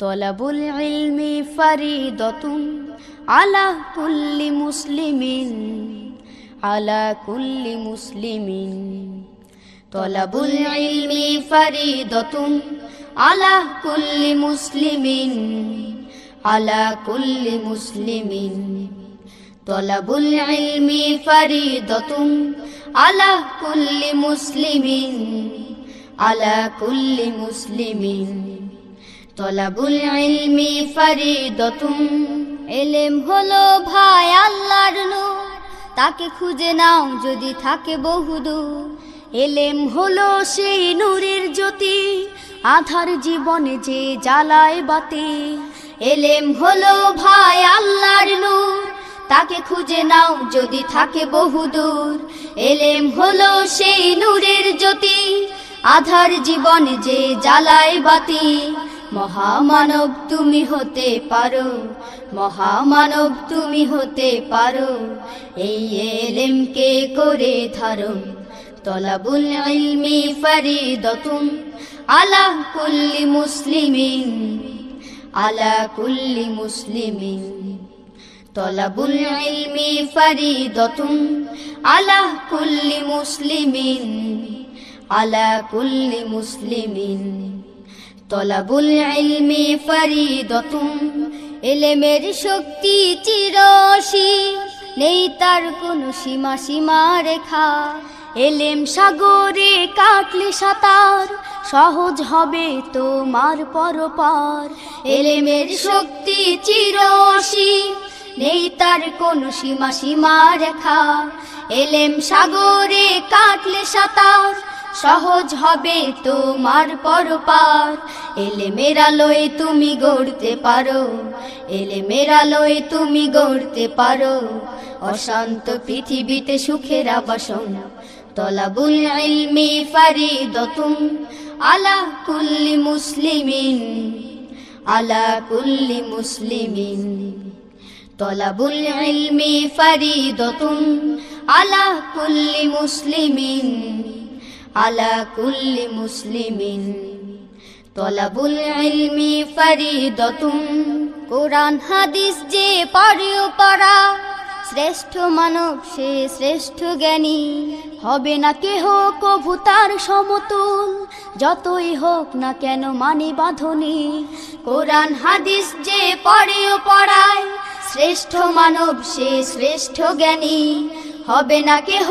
তলাবুল ইলমি ফারিদতুন আলা কুল্লি মুসলিমিন আলা কুল্লি মুসলিমিন তলাবুল ইলমি ফারিদতুন আলা কুল্লি মুসলিমিন আলা কুল্লি মুসলিমিন তলাবুল ইলমি ফারিদতুন আলা কুল্লি মুসলিমিন আলা কুল্লি মুসলিমিন তলাবুল ইলমি ফারিদতুন এলেম হলো ভাই আল্লাহর নূর। তাকে খুঁজে নাও যদি থাকে বহুদূর এলেম হলো সেই নূরের জ্যোতি। আধার জীবনে যে জ্বালায় বাতি। এলেম হলো ভাই আল্লাহর নূর। তাকে খুঁজে নাও যদি থাকে বহুদূর এলেম হলো সেই নূরের জ্যোতি। আধার জীবনে যে জ্বালায় বাতি। মহামানব তুমি হতে পারো, মহামানব তুমি হতে পারো। এই এলেমকে করে ধারো, তলাবুল ইলমি ফারিদতুন আলা কুল্লি মুসলিমিন, আলা কুল্লি মুসলিমিন। তলাবুল ইলমি ফারিদতুন আলা কুল্লি মুসলিমিন, আলা কুল্লি মুসলিমিন। তলাবুল ইলমি ফারিদতুন এলেমের শক্তি চিরসী নেই তার কোনো সীমা সীমা রেখা। এলেম সাগরে কাটলে সাঁতার, সহজ হবে তোমার পরপার। এলেমের শক্তি চিরসী নেই তার কোনো সীমা সীমা রেখা। এলেম সাগরে কাটলে সাঁতার সহজ হবে তোমার পরপার। এলে মেরা মেরালোয় তুমি গড়তে পারো এলে মেরালোয় তুমি গড়তে পারো। অশান্ত পৃথিবীতে সুখের আবাসন, তলাবুল ইলমি ফারিদতুন, আলা কুল্লি মুসলিমিন, আলা কুল্লি মুসলিমিন। তলাবুল ইলমি ফারিদতুন, আলা কুল্লি মুসলিমিন। আলা কুল্লি মুসলিমিন। তলাবুল ইলমি ফারিদতুন। কোরআন, হাদিস যে পড়িও পড়া শ্রেষ্ঠ মানব সে শ্রেষ্ঠ জ্ঞানী। হবে না কেহ কভু তার সমতুল। যতই হোক না কেন মানে বাঁধনি। কোরআন, হাদিস যে পড়েও পড়ায় শ্রেষ্ঠ মানব সে শ্রেষ্ঠ জ্ঞানী। হবে না কেহ